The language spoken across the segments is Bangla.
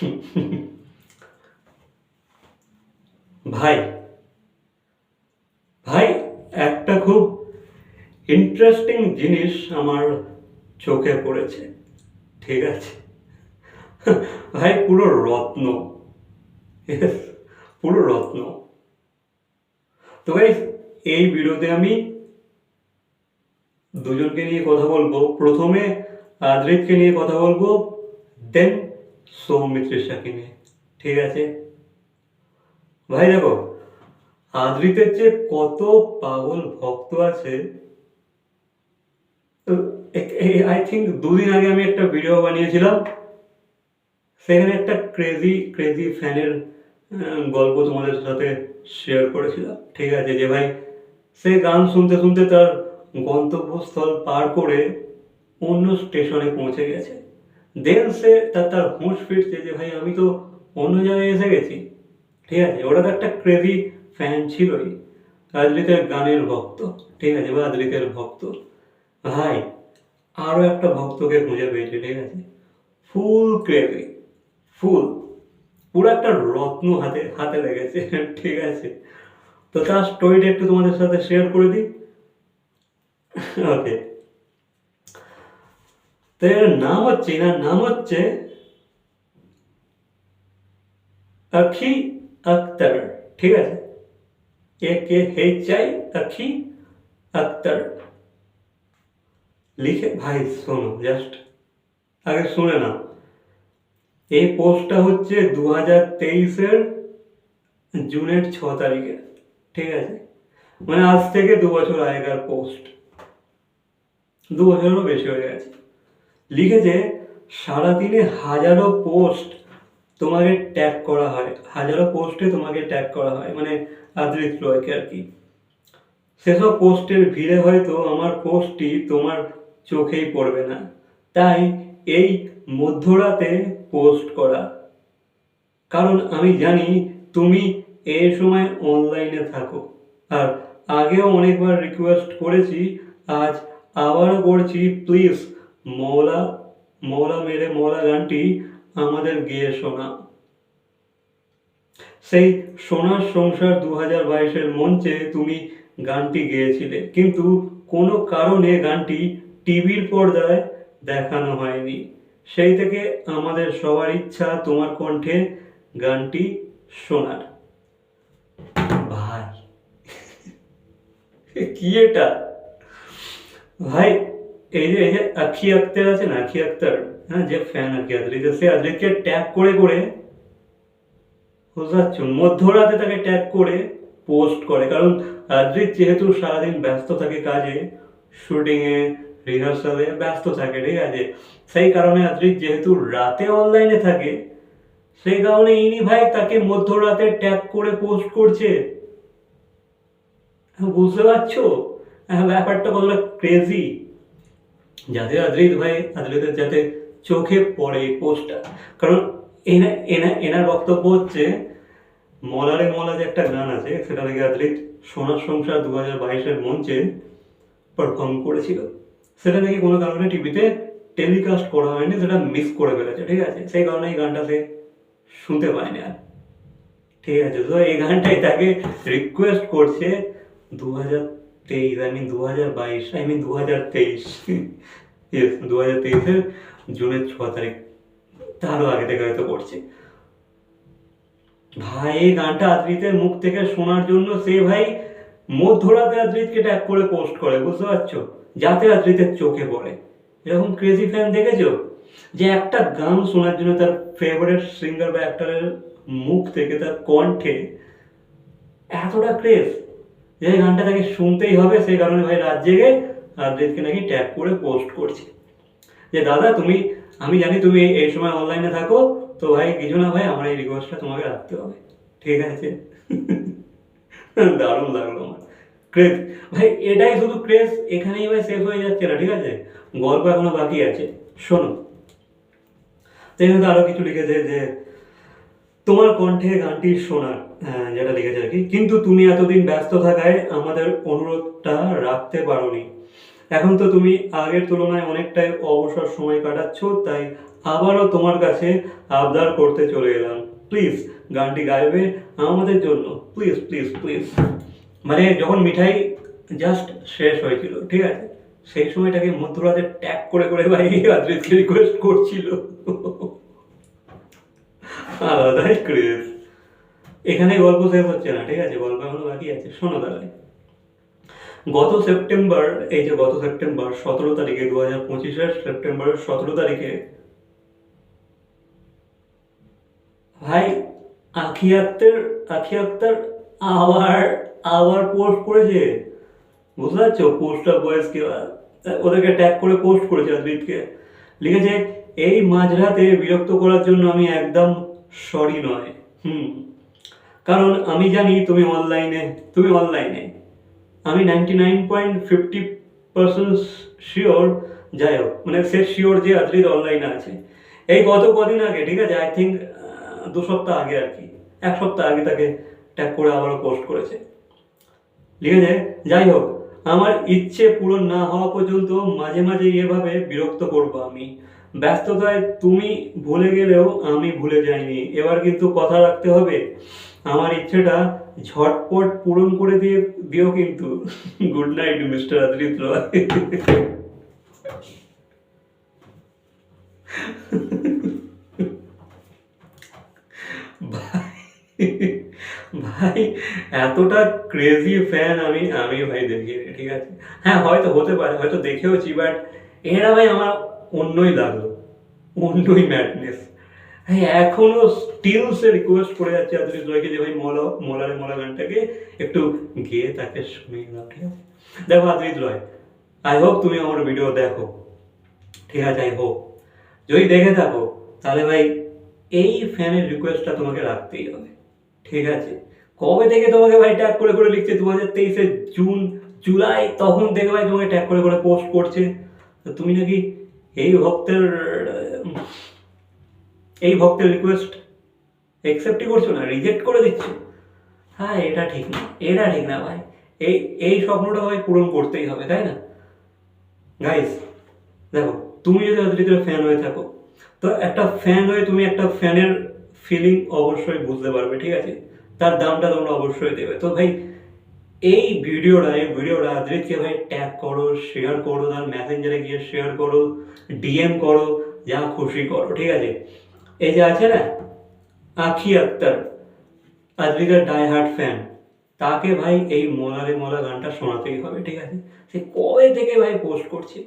ভাই ভাই, একটা খুব ইন্টারেস্টিং জিনিস আমার চোখে পড়েছে, ঠিক আছে? ভাই, পুরো রত্ন পুরো রত্ন। তো ভাই এই ভিডিওতে আমি দুজনকে নিয়ে কথা বলব। প্রথমে আদ্রিতকে নিয়ে কথা বলব দেন সৌমিত্রিষাকে নিয়ে। ঠিক আছে? ভাই দেখো, আদ্রিতের যে কত পাগল ভক্ত আছে আই থিঙ্ক দুদিন আগে আমি একটা ভিডিও বানিয়েছিলাম। সেখানে একটা ক্রেজি ক্রেজি ফ্যানের গল্প তোমাদের সাথে শেয়ার করেছিলাম। ঠিক আছে, যে ভাই, সে গান শুনতে শুনতে তার গন্তব্যস্থল পার করে অন্য স্টেশনে পৌঁছে গেছে। দেন সে তার তার হুঁশ ফিরছে যে, ভাই, আমি তো অন্য জায়গায় এসে গেছি। ঠিক আছে? ওটা তো একটা ক্রেজি ফ্যান ছিলই। আদ্রিতের গানের ভক্ত। ঠিক আছে? বা আদ্রিতের ভক্ত। ভাই আরও একটা ভক্তকে খুঁজে পেয়েছি, ঠিক আছে? ফুল ক্রেজি ফুল পুরো একটা রত্ন হাতে হাতে লেগেছে, ঠিক আছে? তো তার স্টোরিটা একটু তোমাদের সাথে শেয়ার করে দিই। ওকে তো এর নাম হচ্ছে এনার নাম হচ্ছে আখি আক্তার ঠিক আছে এ কে হেচ আই আখি আক্তার লিখে ভাই শোনো জাস্ট আগে শুনে না এই পোস্টটা হচ্ছে দু হাজার তেইশের জুনের ছ তারিখে ঠিক আছে মানে আজ থেকে দু বছর আগেকার পোস্ট দু বছরেরও বেশি হয়ে গেছে লিখেছে সারাদিনে হাজারো পোস্ট তোমাকে ট্যাগ করা হয়, হাজারো পোস্টে তোমাকে ট্যাগ করা হয় মানে আদৃত রয়কে আর কি। সেসব পোস্টের ভিড়ে হয়তো আমার পোস্টটি তোমার চোখেই পড়বে না। তাই এই মধ্যরাতে পোস্ট করা। কারণ আমি জানি তুমি এই সময় অনলাইনে থাকো। আর আগেও অনেকবার রিকোয়েস্ট করেছি, আজ আবারও করছি প্লিজ মৌলা মৌলা মেরে মৌলা গানটি আমাদের গেয়ে শোনা। সেই সোনার সংসার দু হাজার বাইশের মঞ্চে তুমি গানটি গেয়েছিলে, কিন্তু কোনো কারণে গানটি টিভির পর্দায় দেখানো হয়নি। সেই থেকে আমাদের সবার ইচ্ছা তোমার কণ্ঠে গানটি শোনার। ভাই, কি এটা? ভাই এই যে এই যে আখি আক্তার আছে না আখি আক্তার হ্যাঁ যে ফ্যান আর কি আদ্রিত সে আদ্রিতকে ট্যাগ করে করে বুঝতে পারছ মধ্যরাতে তাকে ট্যাগ করে পোস্ট করে। কারণ আদ্রিত যেহেতু সারাদিন ব্যস্ত থাকে কাজে শুটিংয়ে রিহার্সালে ব্যস্ত থাকে ঠিক আছে? সেই কারণে আদ্রিত যেহেতু রাতে অনলাইনে থাকে সেই কারণে ইনি ভাই তাকে মধ্যরাতে ট্যাগ করে পোস্ট করছে। বুঝতে পারছ? হ্যাঁ, ব্যাপারটা কতটা ক্রেজি যাতে আদ্রিত ভাই আদ্রিতের যাতে চোখে পড়ে এই পোস্টটা। কারণ এনা এনা, এনার বক্তব্য হচ্ছে, মলারে মলা যে একটা গান আছে, সেটা নাকি আদ্রিত সোনার সংসার দু হাজার বাইশের মঞ্চে পারফর্ম করেছিল। সেটা নাকি কোনো কারণে টিভিতে টেলিকাস্ট করা হয়নি, সেটা মিস করে ফেলেছে, ঠিক আছে? সেই কারণে এই গানটা সে শুনতে পায়নি আর। ঠিক আছে, তো এই গানটাই তাকে রিকোয়েস্ট করছে দু হাজার তেইশ আই মিন দু হাজার বাইশ আই মিন দু হাজার তেইশ দু হাজার তেইশের জুনের ছ তারিখ, তারও আগে থেকে হয়তো করছে ভাই, এই গানটা আদ্রিতের মুখ থেকে শোনার জন্য সে ভাই মধ্যরাতে আদ্রিতকে ট্যাগ করে পোস্ট করে, বুঝতে পারছ? যাতে আদ্রিতের চোখে পড়ে। এরকম ক্রেজি ফ্যান দেখেছ? যে একটা গান শোনার জন্য তার ফেভারিট সিঙ্গার বা অ্যাক্টরের মুখ থেকে তার কণ্ঠে এতটা ক্রেজ এই গানটা তাকে শুনতেই হবে, সেই কারণে ভাই রাত জেগে আদ্রিতকে নাকি ট্যাগ করে পোস্ট করছে। যে দাদা তুমি, আমি জানি তুমি এই সময় অনলাইনে থাকো, তো ভাই কিছু না ভাই, আমার এই রিকোয়েস্টটা তোমাকে রাখতে হবে। ঠিক আছে? দারুণ লাগল আমার। ক্রেজ ভাই, এটাই শুধু ক্রেজ এখানেই ভাই শেষ হয়ে যাচ্ছে না, ঠিক আছে? গল্প এখনও বাকি আছে। শোনো। তাই আরও কিছু লিখেছে যে তোমার কণ্ঠে গানটি শোনার যেটা লিখেছে আর কি। কিন্তু তুমি এতদিন ব্যস্ত থাকায় আমাদের অনুরোধটা রাখতে পারোনি। এখন তো তুমি আগের তুলনায় অনেকটাই অবসর সময় কাটাচ্ছ, তাই আবারও তোমার কাছে আবদার করতে চলে এলাম। প্লিজ, গানটি গাইবে আমাদের জন্য। Please please please. মানে যখন মিঠাই জাস্ট শেষ হয়েছিল, ঠিক আছে? সেই সময়টাকে মধ্যরাতে ট্যাগ করে করে ভাই রিকোয়েস্ট করছিল। আলাদাই ক্রেজ এখানে গল্প শেষ হচ্ছে না, ঠিক আছে? গল্প এখনও বাকি আছে। শোনো দাদা গত সেপ্টেম্বর, এই যে গত সেপ্টেম্বর, সতেরো তারিখে দু হাজার পঁচিশের সেপ্টেম্বরের সতেরো তারিখে, ভাই, আখি আক্তার আখি আক্তার আবার আবার পোস্ট করেছে। বুঝতে পারছ? পোস্টটা বয়সকে ওদেরকে ট্যাগ করে পোস্ট করেছে অদ্রিতকে লিখেছে, এই মাঝরাতে বিরক্ত করার জন্য আমি একদম সরি নয়, হুম। কারণ আমি জানি তুমি অনলাইনে তুমি অনলাইনে আমি ninety nine point fifty percent sure যাই হোক মানে সে শিওর যে অদ্রিত অনলাইনে আছে। এই গত কদিন আগে, ঠিক আছে? আই থিঙ্ক দু সপ্তাহ আগে আর কি। এক সপ্তাহ আগে তাকে ট্যাগ করে আবারও পোস্ট করেছে। ঠিক আছে? যাই হোক, আমার ইচ্ছে পূরণ না হওয়া পর্যন্ত মাঝে মাঝে এভাবে বিরক্ত করব আমি। ব্যস্ততায় তুমি ভুলে গেলেও আমি ভুলে যাইনি। এবার কিন্তু কথা রাখতে হবে। আমার ইচ্ছেটা ঝটপট পূরণ করে দিয়ে দিও কিন্তু। Good night mister Adrit Roy ভাই এতটা ক্রেজি ফ্যান আমি আমি ভাই দেখিনি ঠিক আছে? হ্যাঁ হয়তো হতে পারে, হয়তো দেখেওছি বাট এরা ভাই আমার অন্যই লাগল অন্যই ম্যাডনেস হ্যাঁ এখনও স্টিল সে রিকোয়েস্ট করে যাচ্ছে আদরিস রয়কে যে ভাই মলা, মলারে মলা গানটাকে একটু গিয়ে তাকে শুনিয়ে আছে? দেখো আদরিস রয় আই হোপ তুমি আমার ভিডিও দেখো। ঠিক আছে আই হোপ যদি দেখে থাকো, তাহলে ভাই এই ফ্যানের রিকোয়েস্টটা তোমাকে রাখতেই হবে। ঠিক আছে? কবে থেকে তোমাকে ভাই ট্যাগ করে করে লিখছে? দু হাজার তেইশে জুন, জুলাই, তখন থেকে ভাই তোমাকে ট্যাগ করে করে পোস্ট করছে। তো তুমি নাকি এই ভক্তের এই ভক্তের রিকোয়েস্ট অ্যাকসেপ্টই করছ না রিজেক্ট করে দিচ্ছ? হ্যাঁ এটা ঠিক না, এটা ঠিক না ভাই। এই এই স্বপ্নটা ভাই পূরণ করতেই হবে, তাই না? গাইস দেখো, তুমি যদি অদ্রিতের ফ্যান হয়ে থাকো, তো একটা ফ্যান হয়ে তুমি একটা ফ্যানের ফিলিং অবশ্যই বুঝতে পারবে, ঠিক আছে? তার দামটা তোমরা অবশ্যই দেবে। তো ভাই, এই ভিডিওটা এই ভিডিওটা আদ্রিতকে ভাই ট্যাগ করো শেয়ার করো, তার মেসেঞ্জারে গিয়ে শেয়ার করো ডিএম করো যা খুশি করো, ঠিক আছে? এই যে আছে না, আখি আক্তার আদ্রিকার ডাই হার্ট ফ্যান, তাকে ভাই এই মলারে মলা গানটা শোনাতেই হবে, ঠিক আছে? সে কবে থেকে ভাই পোস্ট করছে?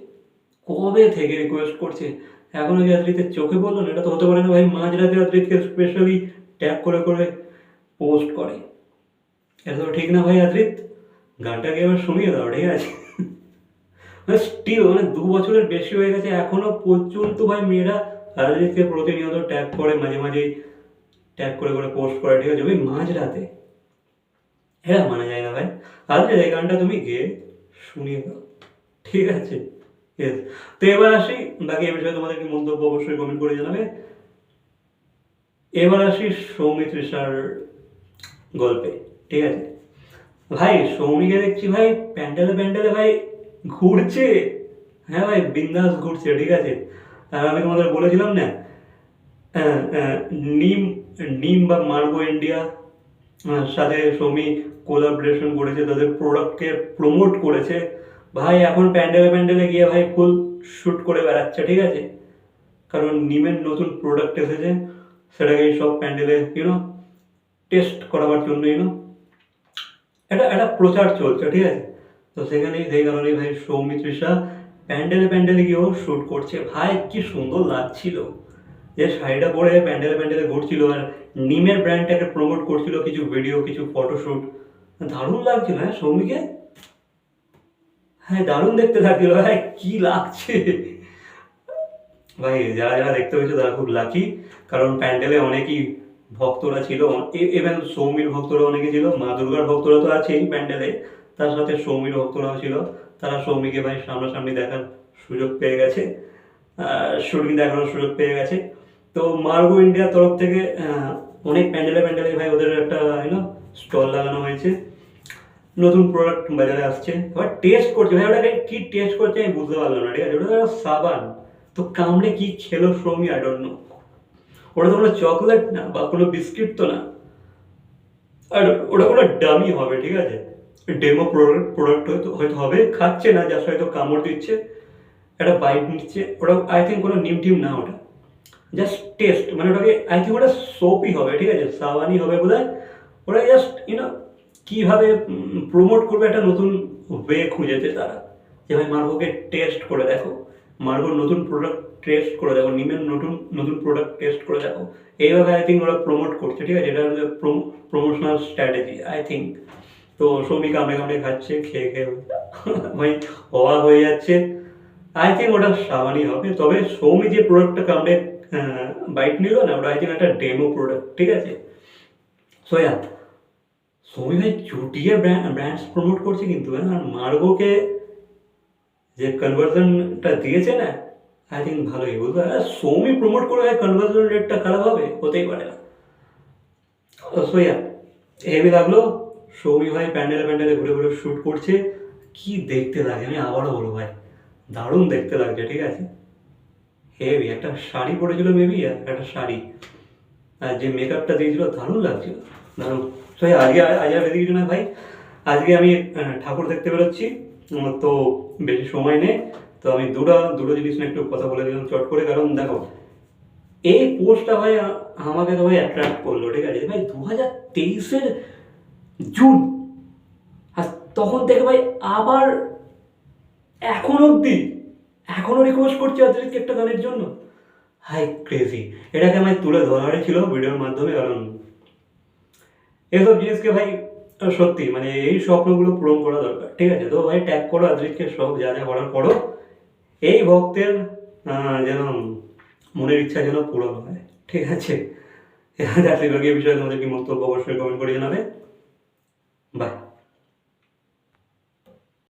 কবে থেকে রিকোয়েস্ট করছে? এখনও কি আদ্রিতের চোখে বলল না এটা তো হতে পারে না ভাই, মাঝরাতে আদ্রিতকে স্পেশালি ট্যাগ করে করে পোস্ট করে। এটা তো ঠিক না ভাই আদ্রিত গানটাকে এবার শুনিয়ে দাও, ঠিক আছে? স্টিল মানে দু বছরের বেশি হয়ে গেছে, এখনও পর্যন্ত ভাই মেয়েরা আদ্রিতকে প্রতিনিয়ত ট্যাগ করে, মাঝে মাঝে ট্যাগ করে করে পোস্ট করে, ঠিক আছে? ওই মাঝরাতে। এটা মানা যায় না ভাই। আদ্রিত এই গানটা তুমি গিয়ে শুনিয়ে দাও। ঠিক আছে. তো এবার আসি, বাকি এ বিষয়ে তোমাদের মন্তব্য অবশ্যই কমেন্ট করে জানাবে। এবার আসি সৌমিত্রিষার গল্পে, ঠিক আছে? ভাই, সৌমিকে দেখছি ভাই প্যান্ডেলে প্যান্ডেলে ভাই ঘুরছে? হ্যাঁ ভাই, বিন্দাস ঘুরছে, ঠিক আছে? আর আমি তোমাদের বলেছিলাম না নিম নিম বা মার্গো ইন্ডিয়া সাথে সৌমি কোলাবরেশন করেছে, তাদের প্রোডাক্টকে প্রমোট করেছে। ভাই, এখন প্যান্ডেলে প্যান্ডেলে গিয়ে ভাই ফুল শ্যুট করে বেড়াচ্ছে, ঠিক আছে? কারণ নিমের নতুন প্রোডাক্ট এসেছে সেটাকে সব প্যান্ডেলে ইউনো টেস্ট করাবার জন্য ইউনো এটা একটা প্রচার চলছে, ঠিক আছে? তো সেখানেই সেই কারণেই ভাই সৌমিত্রিষা প্যান্ডেলে প্যান্ডেলে গিয়েও শ্যুট করছে। ভাই, কি সুন্দর লাগছিল। যে শাড়িটা পরে প্যান্ডেলে প্যান্ডেলে ঘুরছিল আর নিমের ব্র্যান্ডটাকে প্রমোট করছিল কিছু ভিডিও কিছু ফটোশ্যুট দারুণ লাগছিল হ্যাঁ সৌমিকে? হ্যাঁ দারুণ দেখতে লাগছিল। ভাই, কি লাগছে। ভাই, যারা যারা দেখতে পেয়েছ তারা খুব লাকি কারণ প্যান্ডেলে অনেকই ভক্তরা ছিল। ইভেন সৌমির ভক্তরা অনেকে ছিল, মা দুর্গার ভক্তরা তো আছেই প্যান্ডেলে। তার সাথে সৌমির ভক্তরাও ছিল। তারা সৌমিকে ভাই সামনাসামনি দেখার সুযোগ পেয়ে গেছে। শুটিং দেখানোর সুযোগ পেয়ে গেছে। তো মার্গো ইন্ডিয়ার তরফ থেকে অনেক প্যান্ডেলে প্যান্ডেলে ভাই ওদের একটা ইউনো স্টল লাগানো হয়েছে। নতুন প্রোডাক্ট বাজারে আসছে। এবার টেস্ট করছে। ভাই ওটাকে কি টেস্ট করছে আমি বুঝতে পারলাম না, ঠিক আছে? ওটা সাবান। তো কামড়ে কি খেলো সৌমি? আই ডোন্ট নো ওটা তো কোনো চকলেট না বা কোনো বিস্কিট তো না। আর ওটা কোনো ডামি হবে, ঠিক আছে? ডেমো প্রোডাক্ট প্রোডাক্ট হয়তো হবে, খাচ্ছে না যার হয়তো কামড় দিচ্ছে, একটা বাইট নিচ্ছে, ওটা আই থিঙ্ক কোনো নিম টিম না ওটা। জাস্ট টেস্ট মানে ওটাকে আই থিঙ্ক ওটা সোপই হবে, ঠিক আছে? সাবানই হবে বোধ হয় ওরা জাস্ট ইউনো কীভাবে প্রমোট করবে একটা নতুন ওয়ে খুঁজেছে তারা। যে ভাই মার্গোকে টেস্ট করে দেখো। মার্গোর নতুন প্রোডাক্ট টেস্ট করে দেখো, নিমের নতুন নতুন প্রোডাক্ট টেস্ট করে দেখো। এইভাবে আই থিঙ্ক ওরা প্রমোট করছে, ঠিক আছে? এটা প্রমোশনাল স্ট্র্যাটেজি আই থিঙ্ক তো সৌমি কামড়ে কামড়ে খাচ্ছে, খেয়ে খেয়ে ভাই অবাক হয়ে যাচ্ছে। আই থিঙ্ক ওটা সাবানই হবে। তবে সৌমি যে প্রোডাক্টটা কামড়ে বাইট নিল না, ওটা আই থিঙ্ক একটা ডেমো প্রোডাক্ট ঠিক আছে? সোয়া সৌমি ভাই চুটিয়ে ব্র্যান্ডস প্রমোট করছে কিন্তু হ্যাঁ আর মার্গোকে যে কনভার্সনটা দিয়েছে না আই থিঙ্ক ভালোই, বুঝলো? আর সৌমি প্রমোট করে কনভার্সন রেটটা খারাপ হবে, হতেই পারে না। সোয়া হেভি লাগল। সৌমি ভাই প্যান্ডেলে প্যান্ডেলে ঘুরে ঘুরে শ্যুট করছে। কি দেখতে লাগে, আমি আবারও বলব ভাই। দারুণ দেখতে লাগছে, ঠিক আছে? হেভি একটা শাড়ি পরেছিল মেবি একটা শাড়ি। আর যে মেকআপটা দিয়েছিল, দারুণ লাগছিল, দারুণ। তো আজকে আজ আর বেশি না ভাই। আজকে আমি ঠাকুর দেখতে বেরোচ্ছি। আমার তো বেশি সময় নেই। তো আমি দুটো দুটো জিনিস নিয়ে একটু কথা বলে দিলাম, চট করে। কারণ দেখো, এই পোস্টটা ভাই আমাকে তো ভাই অ্যাট্রাক্ট করল, ঠিক আছে? ভাই দু হাজার তেইশের জুন। আর তখন থেকে ভাই আবার এখন অবধি, এখনও রিকোয়েস্ট করছি অতিরিক্ত একটা গানের জন্য। হাই ক্রেজি এটাকে আমায় তুলে ধরারই ছিল ভিডিওর মাধ্যমে, কারণ এসব জিনিসকে ভাই সত্যি মানে এই স্বপ্নগুলো পূরণ করা দরকার। ঠিক আছে, তো ভাই ট্যাগ করো আদ্রিককে সব যা যা করার করো। এই ভক্তের যেন মনের ইচ্ছা যেন পূরণ হয়। ঠিক আছে? বিষয়ে তোমাদের কি মন্তব্য অবশ্যই কমেন্ট করে জানাবে। Bye.